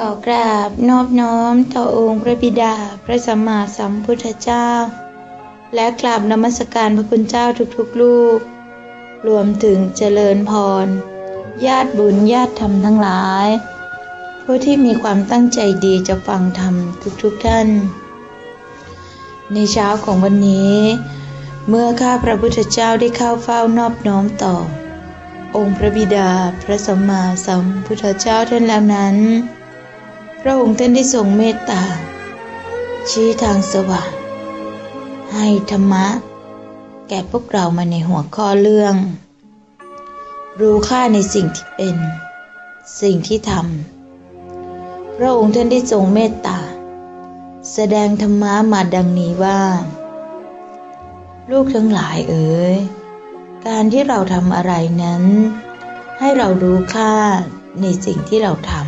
ขอกราบนอบน้อมต่อองค์พระบิดาพระสัมมาสัมพุทธเจ้า และกราบนมัสการพระคุณเจ้าทุกๆลูก รวมถึงเจริญพร ญาติบุญญาติธรรมทั้งหลาย ผู้ที่มีความตั้งใจดีจะฟังธรรมทุกๆท่าน ในเช้าของวันนี้ เมื่อข้าพระพุทธเจ้าได้เข้าเฝ้านอบน้อมต่อ องค์พระบิดาพระสัมมาสัมพุทธเจ้าท่านแล้วนั้น ระองค์ท่านได้ทรงเมตตา ชี้ทางสว่างให้ธรรมะ แก่พวกเรามาในหัวข้อเรื่อง รู้ค่าในสิ่งที่เป็น สิ่งที่ทำพระองค์ท่านได้ทรงเมตตา แสดงธรรมะมาดังนี้ว่า ลูกทั้งหลายเอ๋ยการที่เราทำอะไรนั้น ให้เรารู้ค่าในสิ่งที่เราทำ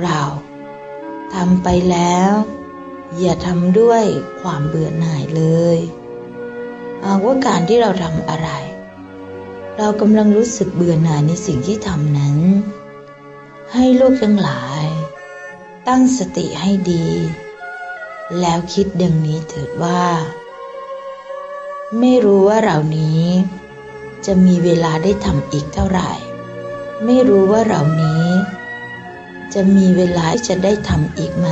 เราทำไปแล้ว อย่าทำด้วยความเบื่อหน่ายเลยหากว่าการที่เราทำอะไร เรากำลังรู้สึกเบื่อหน่ายในสิ่งที่ทำนั้น ให้ลูกทั้งหลาย ตั้งสติให้ดี แล้วคิดดังนี้เถิดว่า ไม่รู้ว่าเหล่านี้ จะมีเวลาได้ทำอีกเท่าไหร่ ไม่รู้ว่าเหล่านี้ จะมีเวลาจะได้ทำอีกไหม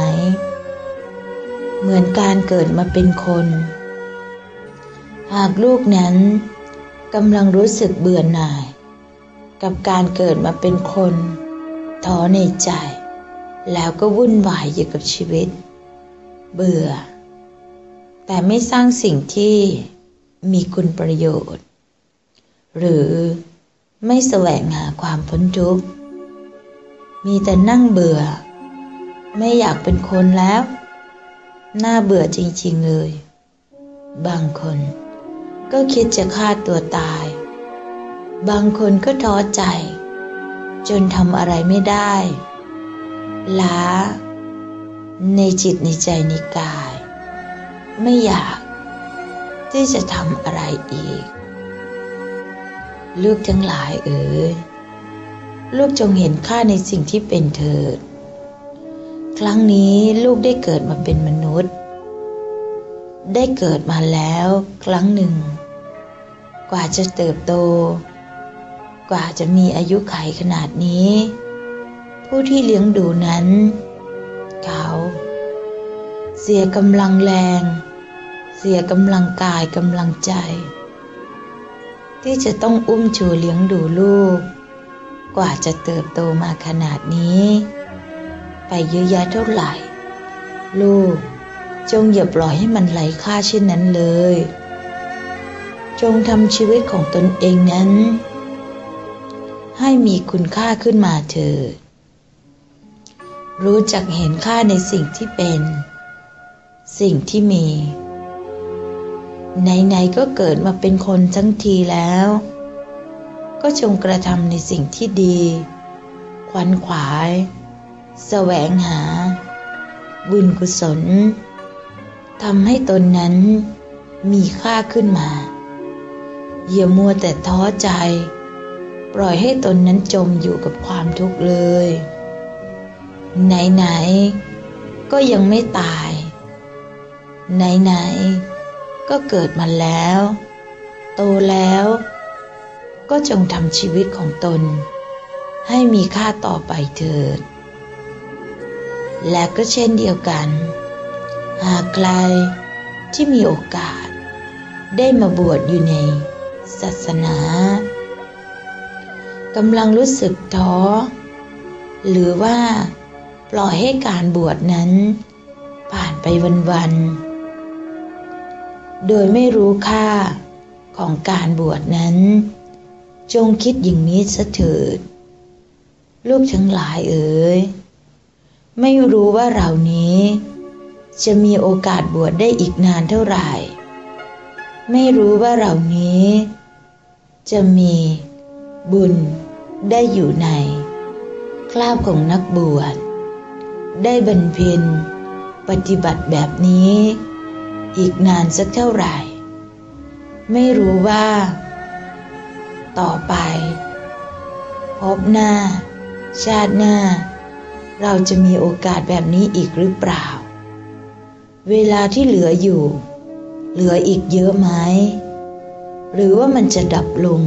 เหมือนการเกิดมาเป็นคน หากลูกนั้นกำลังรู้สึกเบื่อหน่าย กับการเกิดมาเป็นคนท้อในใจ แล้วก็วุ่นวายอยู่กับชีวิต เบื่อ แต่ไม่สร้างสิ่งที่มีคุณประโยชน์ หรือไม่แสวงหาความพ้นทุกข์ มีแต่นั่งเบื่อ ไม่อยากเป็นคนแล้ว น่าเบื่อจริงๆเลย บางคนก็คิดจะฆ่าตัวตาย บางคนก็ท้อใจ จนทำอะไรไม่ได้ล้า ในจิตในใจในกาย ไม่อยาก ที่จะทำอะไรอีก ลูกทั้งหลายเอ๋ย ลูกจงเห็นค่าในสิ่งที่เป็นเถิด ครั้งนี้ลูกได้เกิดมาเป็นมนุษย์ ได้เกิดมาแล้วครั้งหนึ่ง กว่าจะเติบโต กว่าจะมีอายุไขขนาดนี้ ผู้ที่เลี้ยงดูนั้น เขา เสียกำลังแรง เสียกำลังกายกำลังใจ ที่จะต้องอุ้มชูเลี้ยงดูลูก กว่าจะเติบโตมาขนาดนี้ ไปเยอะแยะเท่าไหร่ ลูก จงอย่าปล่อยให้มันไหลค่าเช่นนั้นเลย จงทำชีวิตของตนเองนั้น ให้มีคุณค่าขึ้นมาเถิดรู้จักเห็นค่าในสิ่งที่เป็น สิ่งที่มี ไหนๆก็เกิดมาเป็นคนทั้งทีแล้ว ก็จงกระทำในสิ่งที่ดีควันขวายแสวงหา บุญกุศลทำให้ตนนั้นมีค่าขึ้นมาอย่ามัวแต่ท้อใจ ปล่อยให้ตนนั้นจมอยู่กับความทุกข์เลย ไหนๆก็ยังไม่ตาย ไหนๆก็เกิดมาแล้ว โตแล้ว ก็จงทำชีวิตของตน ให้มีค่าต่อไปเถิด และก็เช่นเดียวกัน หากใครที่มีโอกาส ได้มาบวชอยู่ในศาสนากำลังรู้สึกท้อ หรือว่าปล่อยให้การบวชนั้น ผ่านไปวันๆโดยไม่รู้ค่าของการบวชนั้น จงคิดอย่างนี้สะเถิด ลูกทั้งหลายเอ๋ยไม่รู้ว่าเรานี้ จะมีโอกาสบวชได้อีกนานเท่าไหร่ ไม่รู้ว่าเรานี้ จะมีบุญได้อยู่ใน คราบของนักบวช ได้บรรเพ็ญปฏิบัติแบบนี้ อีกนานสักเท่าไหร่ ไม่รู้ว่า ต่อไป พบหน้า ชาติหน้า เราจะมีโอกาสแบบนี้อีกหรือเปล่า เวลาที่เหลืออยู่ เหลืออีกเยอะไหม หรือว่ามันจะดับลง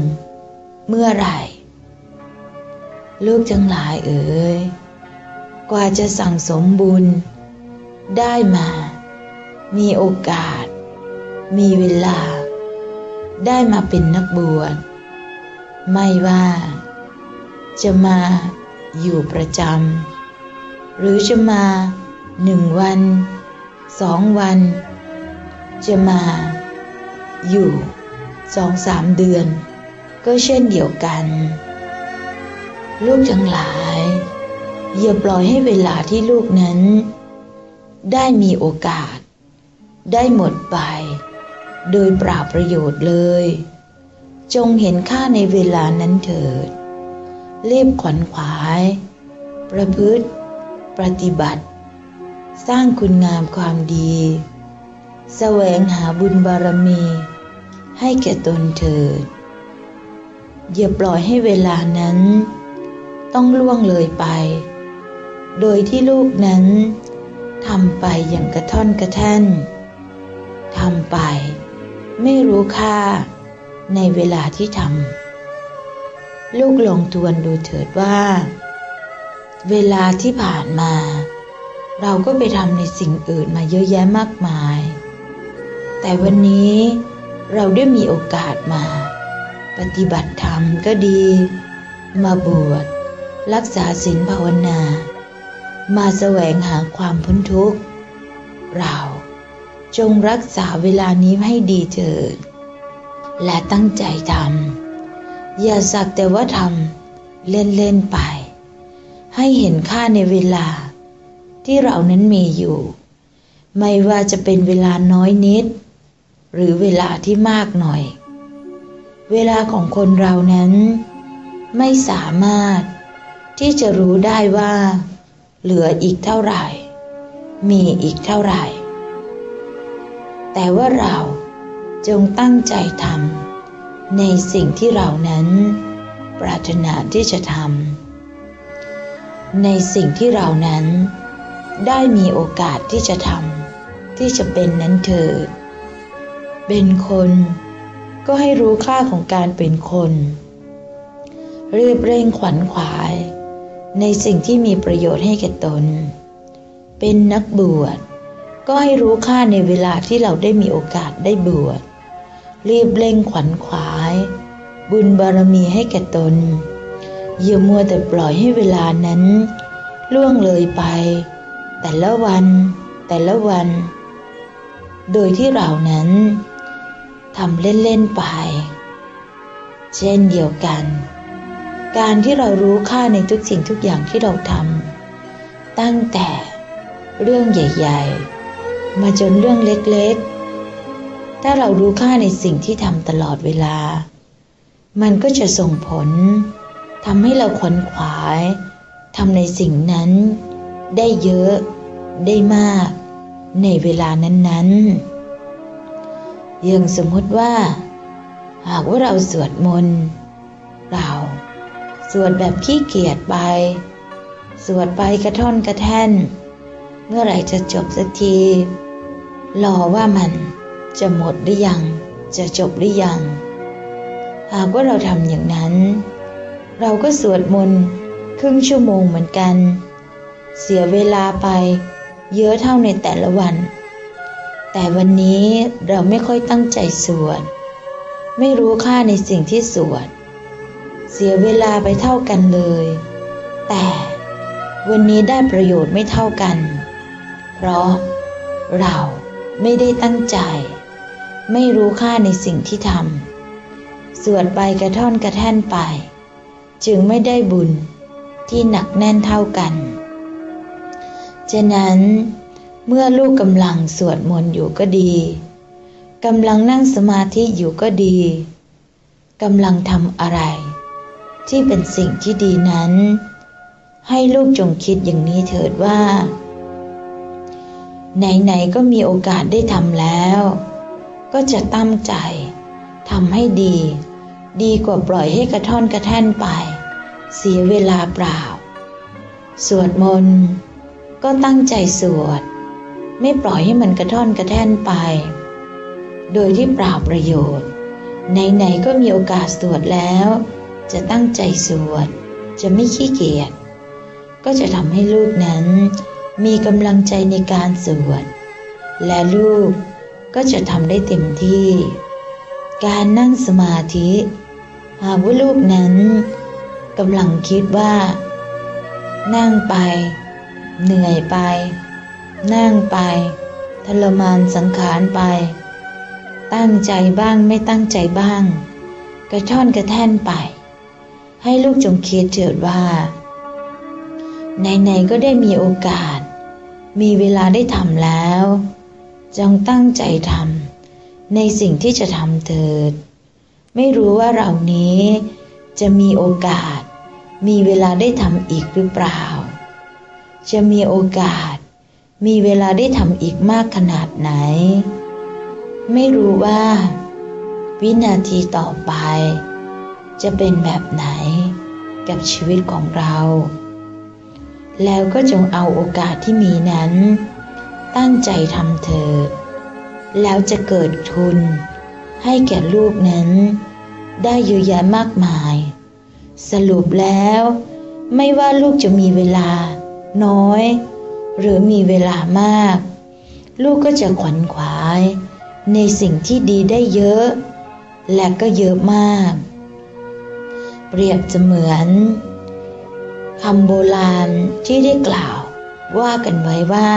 เมื่อไหร่ ลูกทั้งหลายเอ๋ยกว่าจะสั่งสมบุญ ได้มา มีโอกาส มีเวลา ได้มาเป็นนักบวช ไม่ว่า จะมาอยู่ประจำหรือจะมาหนึ่งวันสองวัน จะมาอยู่สองสามเดือน ก็เช่นเดียวกัน ลูกทั้งหลายอย่าปล่อยให้เวลาที่ลูกนั้น ได้มีโอกาส ได้หมดไป โดยปล่าประโยชน์เลย จงเห็นค่าในเวลานั้นเถิดรีบขวัญขวาย ประพฤติ ปฏิบัติ สร้างคุณงามความดี แสวงหาบุญบารมี ให้แก่ตนเถิด อย่าปล่อยให้เวลานั้น ต้องล่วงเลยไป โดยที่ลูกนั้นทำไปอย่างกระท่อนกระแท่นทำไป ไม่รู้ค่า ในเวลาที่ทำลูกลองทวนดูเถิดว่า เวลาที่ผ่านมา เราก็ไปทำในสิ่งอื่นมาเยอะแยะมากมาย แต่วันนี้เราได้มีโอกาสมา ปฏิบัติธรรมก็ดี มาบวชรักษาศีลภาวนา มาแสวงหาความพ้นทุกข์ เราจงรักษาเวลานี้ให้ดีเถิด และตั้งใจทำอย่าสักแต่ว่าทำเล่นๆไป ให้เห็นค่าในเวลาที่เรานั้นมีอยู่ ไม่ว่าจะเป็นเวลาน้อยนิด หรือเวลาที่มากหน่อย เวลาของคนเรานั้น ไม่สามารถที่จะรู้ได้ว่า เหลืออีกเท่าไหร่ มีอีกเท่าไหร่ แต่ว่าเรา จงตั้งใจทำในสิ่งที่เรานั้น ปรารถนาที่จะทำในสิ่งที่เรานั้น ได้มีโอกาสที่จะทำที่จะเป็นนั้นเถิดเป็นคนก็ให้รู้ค่าของการเป็นคนรีบเร่งขวัญขวาย ในสิ่งที่มีประโยชน์ให้แก่ตน เป็นนักบวชก็ให้รู้ค่าในเวลาที่เราได้มีโอกาสได้บวช รีบเร่งขวัญขวาย บุญบารมีให้แก่ตนอย่ามัวแต่ปล่อยให้เวลานั้น ล่วงเลยไป แต่ละวัน แต่ละวัน โดยที่เรานั้นทำเล่นๆไป เช่นเดียวกัน การที่เรารู้ค่าในทุกสิ่งทุกอย่างที่เราทำตั้งแต่เรื่องใหญ่ ๆ มาจนเรื่องเล็กๆ ถ้าเรารู้ค่าในสิ่งที่ทำตลอดเวลา มันก็จะส่งผลทำให้เราขวนขวายทำในสิ่งนั้น ได้เยอะได้มาก ในเวลานั้นๆย่างสมมติว่า หากว่าเราสวดมนต์เราสวดแบบขี้เกียจไป สวดไปกระท่อนกระแท่น เมื่อไหร่จะจบสักทีรอว่ามัน จะหมดหรือยัง จะจบหรือยัง หากว่าเราทำอย่างนั้น เราก็สวดมนต์ครึ่งชั่วโมงเหมือนกัน เสียเวลาไปเยอะเท่าในแต่ละวัน แต่วันนี้เราไม่ค่อยตั้งใจสวด ไม่รู้ค่าในสิ่งที่สวด เสียเวลาไปเท่ากันเลย แต่วันนี้ได้ประโยชน์ไม่เท่ากัน เพราะเราไม่ได้ตั้งใจ ไม่รู้ค่าในสิ่งที่ทำสวดไปกระท่อนกระแท่นไป จึงไม่ได้บุญที่หนักแน่นเท่ากันฉะนั้น เมื่อลูกกำลังสวดมนต์อยู่ก็ดีกำลังนั่งสมาธิอยู่ก็ดีกำลังทำอะไร ที่เป็นสิ่งที่ดีนั้น ให้ลูกจงคิดอย่างนี้เถิดว่า ไหนๆก็มีโอกาสได้ทำแล้ว ก็จะตั้งใจทำให้ดี ดีกว่าปล่อยให้กระท่อนกระแท่นไป เสียเวลาเปล่า สวดมนต์ก็ตั้งใจสวด ไม่ปล่อยให้มันกระท่อนกระแท่นไป โดยที่เปล่าประโยชน์ ไหนๆก็มีโอกาสสวดแล้ว จะตั้งใจสวด จะไม่ขี้เกียจก็จะทำให้ลูกนั้นมีกำลังใจในการสวดและลูก ก็จะทำได้เต็มที่ การนั่งสมาธิ หากว่าลูกนั้นกำลังคิดว่า นั่งไป เหนื่อยไป นั่งไปทรมานสังขารไป ตั้งใจบ้างไม่ตั้งใจบ้าง กระช่อนกระแท่นไป ให้ลูกจงคิดเถิดว่าไหนๆก็ได้มีโอกาส มีเวลาได้ทำแล้ว จงตั้งใจทำในสิ่งที่จะทำเถิด ไม่รู้ว่าเรานี้จะมีโอกาส มีเวลาได้ทำอีกหรือเปล่า จะมีโอกาส มีเวลาได้ทำอีกมากขนาดไหน ไม่รู้ว่า วินาทีต่อไป จะเป็นแบบไหนกับชีวิตของเรา แล้วก็จงเอาโอกาสที่มีนั้น ตั้งใจทำเถิดแล้วจะเกิดทุน ให้แก่ลูกนั้น ได้เยอะแยะมากมาย สรุปแล้ว ไม่ว่าลูกจะมีเวลา น้อย หรือมีเวลามาก ลูกก็จะขวัญขวาย ในสิ่งที่ดีได้เยอะ และก็เยอะมาก เปรียบเสมือนคำโบราณที่ได้กล่าวว่ากันไว้ว่า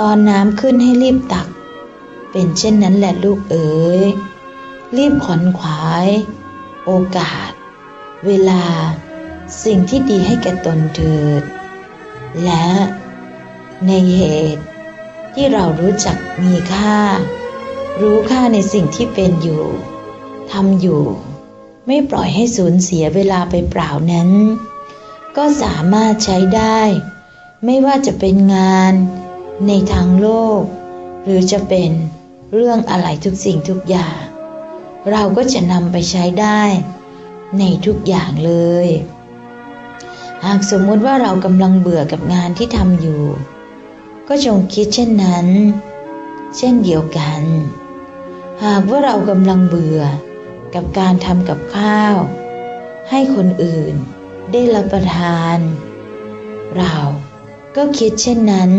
ตอนน้ำขึ้นให้รีบตัก เป็นเช่นนั้นแหละลูกเอ๋ย รีบขอนขวาย โอกาส เวลา สิ่งที่ดีให้แก่ตนเถิด และในเหตุที่เรารู้จักมีค่า รู้ค่าในสิ่งที่เป็นอยู่ทำอยู่ ไม่ปล่อยให้สูญเสียเวลาไปเปล่านั้น ก็สามารถใช้ได้ ไม่ว่าจะเป็นงาน ในทางโลก หรือจะเป็นเรื่องอะไรทุกสิ่งทุกอย่าง เราก็จะนำไปใช้ได้ ในทุกอย่างเลย หากสมมุติว่าเรากำลังเบื่อกับงานที่ทำอยู่ ก็จงคิดเช่นนั้น เช่นเดียวกัน หากว่าเรากำลังเบื่อกับการทำกับข้าว ให้คนอื่นได้รับประทาน เราก็คิดเช่นนั้น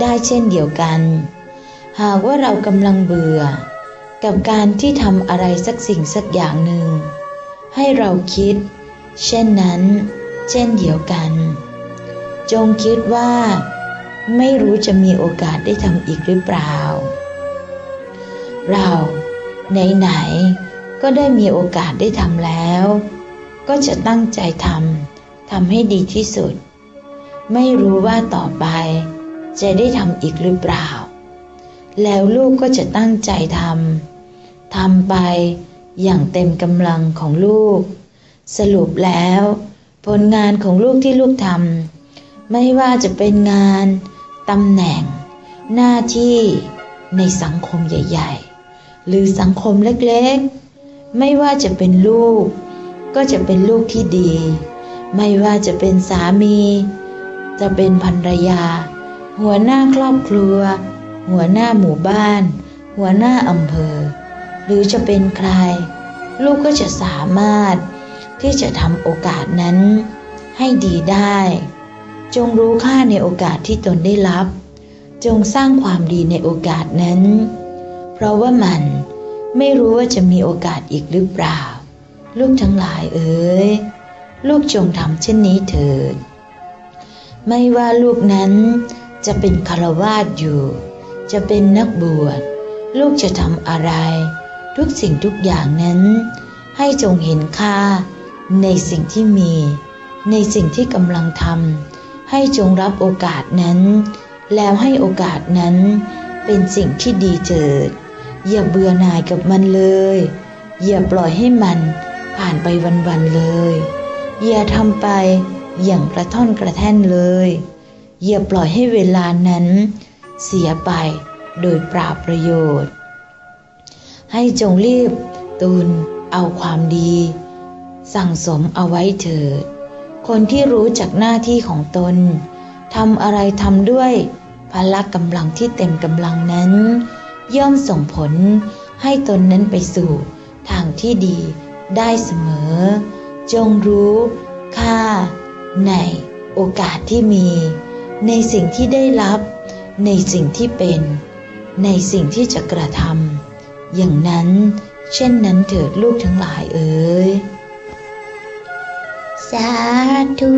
ได้เช่นเดียวกัน หากว่าเรากำลังเบื่อ กับการที่ทำอะไรสักสิ่งสักอย่างหนึ่ง ให้เราคิด เช่นนั้น เช่นเดียวกัน จงคิดว่า ไม่รู้จะมีโอกาสได้ทำอีกหรือเปล่า เราไหนๆก็ได้มีโอกาสได้ทำแล้ว ก็จะตั้งใจทำทำให้ดีที่สุด ไม่รู้ว่าต่อไป จะได้ทำอีกหรือเปล่า แล้วลูกก็จะตั้งใจทำทำไปอย่างเต็มกำลังของลูก สรุปแล้ว ผลงานของลูกที่ลูกทำไม่ว่าจะเป็นงานตำแหน่ง หน้าที่ในสังคมใหญ่ ๆ หรือสังคมเล็กๆ ไม่ว่าจะเป็นลูก ก็จะเป็นลูกที่ดี ไม่ว่าจะเป็นสามี จะเป็นภรรยา หัวหน้าครอบครัว หัวหน้าหมู่บ้าน หัวหน้าอำเภอ หรือจะเป็นใคร ลูกก็จะสามารถที่จะทำโอกาสนั้นให้ดีได้ จงรู้ค่าในโอกาสที่ตนได้รับ จงสร้างความดีในโอกาสนั้น เพราะว่ามันไม่รู้ว่าจะมีโอกาสอีกหรือเปล่า ลูกทั้งหลายเอ๋ยลูกจงทำเช่นนี้เถิด ไม่ว่าลูกนั้น จะเป็นคารวาสอยู่ จะเป็นนักบวช ลูกจะทำอะไร ทุกสิ่งทุกอย่างนั้น ให้จงเห็นค่าในสิ่งที่มี ในสิ่งที่กำลังทำให้จงรับโอกาสนั้น แล้วให้โอกาสนั้นเป็นสิ่งที่ดีเถิด อย่าเบื่อหน่ายกับมันเลย อย่าปล่อยให้มันผ่านไปวันๆเลย อย่าทำไปอย่างกระท่อนกระแท่นเลย อย่าปล่อยให้เวลานั้น เสียไปโดยปราบประโยชน์ ให้จงรีบตุนเอาความดี สั่งสมเอาไว้เถิด คนที่รู้จักหน้าที่ของตนทำอะไรทำด้วยพละกำลังที่เต็มกำลังนั้น ย่อมส่งผลให้ตนนั้นไปสู่ทางที่ดีได้เสมอ จงรู้ค่าในโอกาสที่มี ในสิ่งที่ได้รับ ในสิ่งที่เป็น ในสิ่งที่จะกระทำอย่างนั้น เช่นนั้นเถิดลูกทั้งหลายเอ๋ยสาธุ